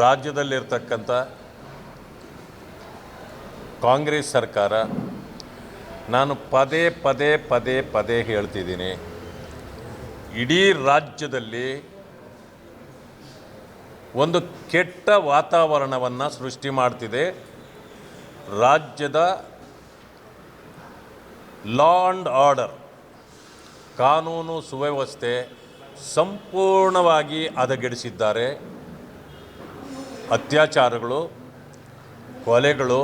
ರಾಜ್ಯದಲ್ಲಿರ್ತಕ್ಕಂಥ ಕಾಂಗ್ರೆಸ್ ಸರ್ಕಾರ, ನಾನು ಪದೇ ಪದೇ ಪದೇ ಪದೇ ಹೇಳ್ತಿದ್ದೀನಿ, ಇಡೀ ರಾಜ್ಯದಲ್ಲಿ ಒಂದು ಕೆಟ್ಟ ವಾತಾವರಣವನ್ನು ಸೃಷ್ಟಿ ಮಾಡ್ತಿದೆ. ರಾಜ್ಯದ ಲಾ ಆ್ಯಂಡ್ ಆರ್ಡರ್ ಕಾನೂನು ಸುವ್ಯವಸ್ಥೆ ಸಂಪೂರ್ಣವಾಗಿ ಹದಗೆಡಿಸಿದ್ದಾರೆ. ಅತ್ಯಾಚಾರಗಳು, ಕೊಲೆಗಳು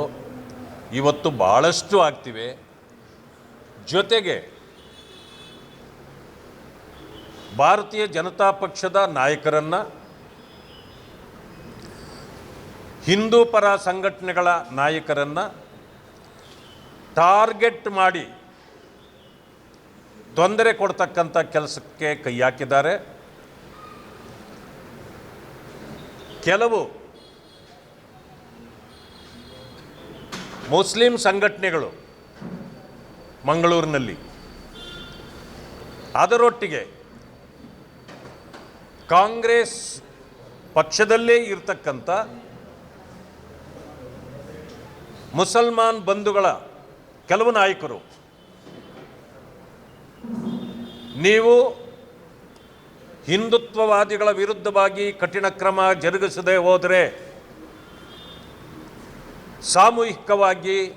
ಇವತ್ತು ಭಾಳಷ್ಟು ಆಗ್ತಿವೆ. ಜೊತೆಗೆ ಭಾರತೀಯ ಜನತಾ ಪಕ್ಷದ ನಾಯಕರನ್ನು ಹಿಂದೂ ಪರ ಸಂಘಟನೆಗಳ ನಾಯಕರನ್ನು ಟಾರ್ಗೆಟ್ ಮಾಡಿ ತೊಂದರೆ ಕೊಡ್ತಕ್ಕಂಥ ಕೆಲಸಕ್ಕೆ ಕೈ ಹಾಕಿದ್ದಾರೆ. ಕೆಲವು ಮುಸ್ಲಿಂ ಸಂಘಟನೆಗಳು ಮಂಗಳೂರಿನಲ್ಲಿ ಅದರೊಟ್ಟಿಗೆ ಕಾಂಗ್ರೆಸ್ ಪಕ್ಷದಲ್ಲೇ ಇರತಕ್ಕಂಥ ಮುಸಲ್ಮಾನ್ ಬಂಧುಗಳ ಕೆಲವು ನಾಯಕರು, ನೀವು ಹಿಂದುತ್ವವಾದಿಗಳ ವಿರುದ್ಧವಾಗಿ ಕಠಿಣ ಕ್ರಮ ಜರುಗಿಸದೆ ಹೋದರೆ ಸಾಮೂಹಿಕವಾಗಿ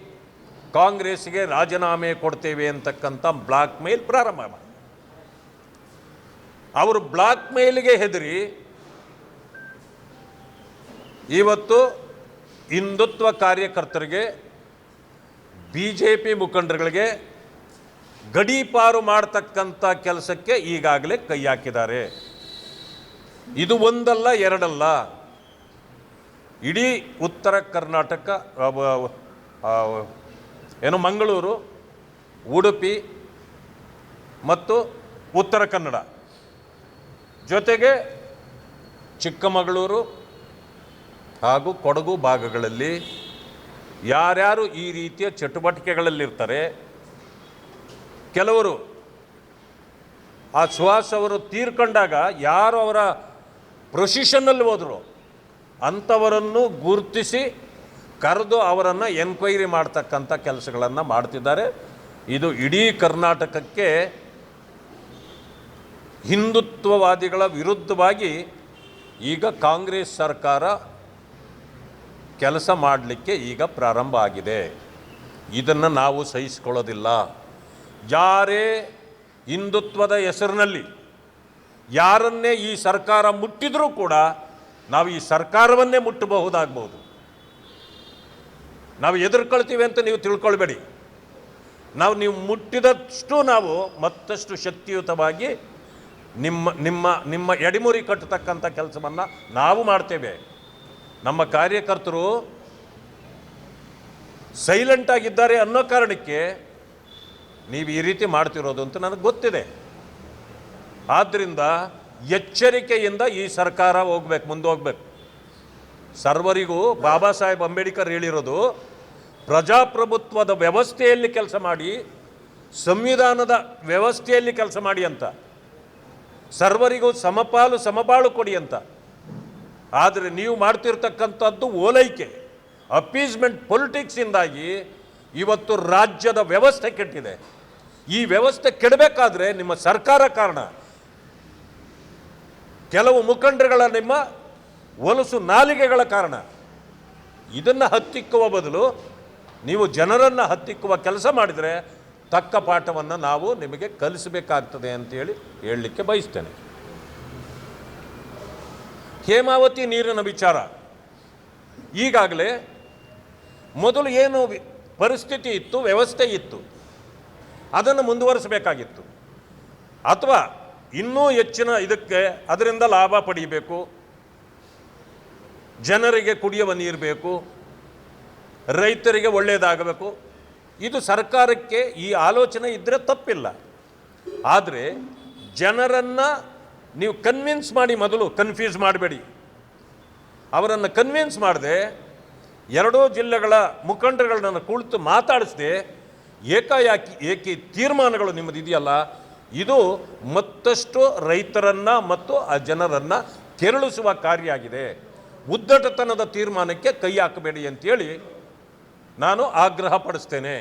ಕಾಂಗ್ರೆಸ್ಗೆ ರಾಜೀನಾಮೆ ಕೊಡ್ತೇವೆ ಅಂತಕ್ಕಂಥ ಬ್ಲಾಕ್ ಮೇಲ್ ಪ್ರಾರಂಭ ಮಾಡಿ ಅವರು ಬ್ಲಾಕ್ ಮೇಲ್ಗೆ ಹೆದರಿ ಇವತ್ತು ಹಿಂದುತ್ವ ಕಾರ್ಯಕರ್ತರಿಗೆ ಬಿ ಜೆ ಪಿ ಮುಖಂಡರುಗಳಿಗೆ ಗಡೀಪಾರು ಮಾಡ್ತಕ್ಕಂಥ ಕೆಲಸಕ್ಕೆ ಈಗಾಗಲೇ ಕೈ ಹಾಕಿದ್ದಾರೆ. ಇದು ಒಂದಲ್ಲ, ಎರಡಲ್ಲ. ಇಡೀ ಉತ್ತರ ಕರ್ನಾಟಕ ಏನು ಮಂಗಳೂರು, ಉಡುಪಿ ಮತ್ತು ಉತ್ತರ ಕನ್ನಡ. ಜೊತೆಗೆ ಚಿಕ್ಕಮಗಳೂರು ಹಾಗೂ ಕೊಡಗು ಭಾಗಗಳಲ್ಲಿ ಯಾರ್ಯಾರು ಈ ರೀತಿಯ ಚಟುವಟಿಕೆಗಳಲ್ಲಿರ್ತಾರೆ, ಕೆಲವರು ಆ ಸುಹಾಸ್ ಅವರು ತೀರ್ಕೊಂಡಾಗ ಯಾರು ಅವರ ಪ್ರೊಸಿಷನ್ನಲ್ಲಿ ಹೋದರು? ಅಂಥವರನ್ನು ಗುರುತಿಸಿ ಕರೆದು ಅವರನ್ನು ಎನ್ಕ್ವೈರಿ ಮಾಡ್ತಕ್ಕಂಥ ಕೆಲಸಗಳನ್ನು ಮಾಡ್ತಿದ್ದಾರೆ. ಇದು ಇಡೀ ಕರ್ನಾಟಕಕ್ಕೆ ಹಿಂದುತ್ವವಾದಿಗಳ ವಿರುದ್ಧವಾಗಿ ಈಗ ಕಾಂಗ್ರೆಸ್ ಸರ್ಕಾರ ಕೆಲಸ ಮಾಡಲಿಕ್ಕೆ ಈಗ ಪ್ರಾರಂಭ ಆಗಿದೆ. ಇದನ್ನು ನಾವು ಸಹಿಸಿಕೊಳ್ಳೋದಿಲ್ಲ. ಯಾರೇ ಹಿಂದುತ್ವದ ಹೆಸರಿನಲ್ಲಿ ಯಾರನ್ನೇ ಈ ಸರ್ಕಾರ ಮುಟ್ಟಿದರೂ ಕೂಡ ನಾವು ಈ ಸರ್ಕಾರವನ್ನೇ ಮುಟ್ಟಬಹುದಾಗ್ಬೋದು. ನಾವು ಎದುರ್ಕೊಳ್ತೀವಿ ಅಂತ ನೀವು ತಿಳ್ಕೊಳ್ಬೇಡಿ. ನಾವು ನೀವು ಮುಟ್ಟಿದಷ್ಟು ನಾವು ಮತ್ತಷ್ಟು ಶಕ್ತಿಯುತವಾಗಿ ನಿಮ್ಮ ನಿಮ್ಮ ನಿಮ್ಮ ಎಡಿಮುರಿ ಕಟ್ಟತಕ್ಕಂಥ ಕೆಲಸವನ್ನು ನಾವು ಮಾಡ್ತೇವೆ. ನಮ್ಮ ಕಾರ್ಯಕರ್ತರು ಸೈಲೆಂಟ್ ಆಗಿದ್ದಾರೆ ಅನ್ನೋ ಕಾರಣಕ್ಕೆ ನೀವು ಈ ರೀತಿ ಮಾಡ್ತಿರೋದು ಅಂತ ನನಗೆ ಗೊತ್ತಿದೆ. ಆದ್ದರಿಂದ ಎಚ್ಚರಿಕೆಯಿಂದ ಈ ಸರ್ಕಾರ ಹೋಗ್ಬೇಕು, ಮುಂದೆ ಹೋಗ್ಬೇಕು. ಸರ್ವರಿಗೂ ಬಾಬಾ ಸಾಹೇಬ್ ಅಂಬೇಡ್ಕರ್ ಹೇಳಿರೋದು, ಪ್ರಜಾಪ್ರಭುತ್ವದ ವ್ಯವಸ್ಥೆಯಲ್ಲಿ ಕೆಲಸ ಮಾಡಿ, ಸಂವಿಧಾನದ ವ್ಯವಸ್ಥೆಯಲ್ಲಿ ಕೆಲಸ ಮಾಡಿ ಅಂತ. ಸರ್ವರಿಗೂ ಸಮಪಾಲು ಸಮಪಾಳು ಕೊಡಿ ಅಂತ. ಆದರೆ ನೀವು ಮಾಡ್ತಿರ್ತಕ್ಕಂಥದ್ದು ಓಲೈಕೆ, ಅಪೀಸ್ಮೆಂಟ್ ಪೊಲಿಟಿಕ್ಸಿಂದಾಗಿ ಇವತ್ತು ರಾಜ್ಯದ ವ್ಯವಸ್ಥೆ ಕೆಟ್ಟಿದೆ. ಈ ವ್ಯವಸ್ಥೆ ಕೆಡಬೇಕಾದ್ರೆ ನಿಮ್ಮ ಸರ್ಕಾರ ಕಾರಣ. ಕೆಲವು ಮುಖಂಡರುಗಳ ನಿಮ್ಮ ಒಲಸು ನಾಲಿಗೆಗಳ ಕಾರಣ. ಇದನ್ನು ಹತ್ತಿಕ್ಕುವ ಬದಲು ನೀವು ಜನರನ್ನು ಹತ್ತಿಕ್ಕುವ ಕೆಲಸ ಮಾಡಿದರೆ ತಕ್ಕ ಪಾಠವನ್ನು ನಾವು ನಿಮಗೆ ಕಲಿಸಬೇಕಾಗ್ತದೆ ಅಂತೇಳಿ ಹೇಳಲಿಕ್ಕೆ ಬಯಸ್ತೇನೆ. ಹೇಮಾವತಿ ನೀರಿನ ವಿಚಾರ. ಈಗಾಗಲೇ ಮೊದಲು ಏನು ಪರಿಸ್ಥಿತಿ ಇತ್ತು, ವ್ಯವಸ್ಥೆ ಇತ್ತು. ಅದನ್ನು ಮುಂದುವರಿಸಬೇಕಾಗಿತ್ತು. ಅಥವಾ ಇನ್ನೂ ಹೆಚ್ಚಿನ ಇದಕ್ಕೆ ಅದರಿಂದ ಲಾಭ ಪಡೀಬೇಕು. ಜನರಿಗೆ ಕುಡಿಯುವ ನೀರು ಬೇಕು. ರೈತರಿಗೆ ಒಳ್ಳೆಯದಾಗಬೇಕು ಇದು ಸರ್ಕಾರಕ್ಕೆ ಈ ಆಲೋಚನೆ ಇದ್ದರೆ ತಪ್ಪಿಲ್ಲ. ಆದರೆ ಜನರನ್ನು ನೀವು ಕನ್ವಿನ್ಸ್ ಮಾಡಿ ಮೊದಲು ಕನ್ಫ್ಯೂಸ್ ಮಾಡಬೇಡಿ. ಅವರನ್ನು ಕನ್ವಿನ್ಸ್ ಮಾಡದೆ, ಎರಡೂ ಜಿಲ್ಲೆಗಳ ಮುಖಂಡರುಗಳನ್ನ ಕುಳಿತು ಮಾತಾಡಿಸದೆ ಏಕಾಏಕಿ ಏಕಿ ತೀರ್ಮಾನಗಳು ನಿಮ್ಮದು ಇದೆಯಲ್ಲ ಇದು ಮತ್ತಷ್ಟು ರೈತರನ್ನು ಮತ್ತು ಆ ಜನರನ್ನು ಕೆರಳಿಸುವ ಕಾರ್ಯ ಆಗಿದೆ ಉದ್ದಟತನದ ತೀರ್ಮಾನಕ್ಕೆ ಕೈ ಹಾಕಬೇಡಿ ಅಂತೇಳಿ ನಾನು ಆಗ್ರಹ ಪಡಿಸ್ತೇನೆ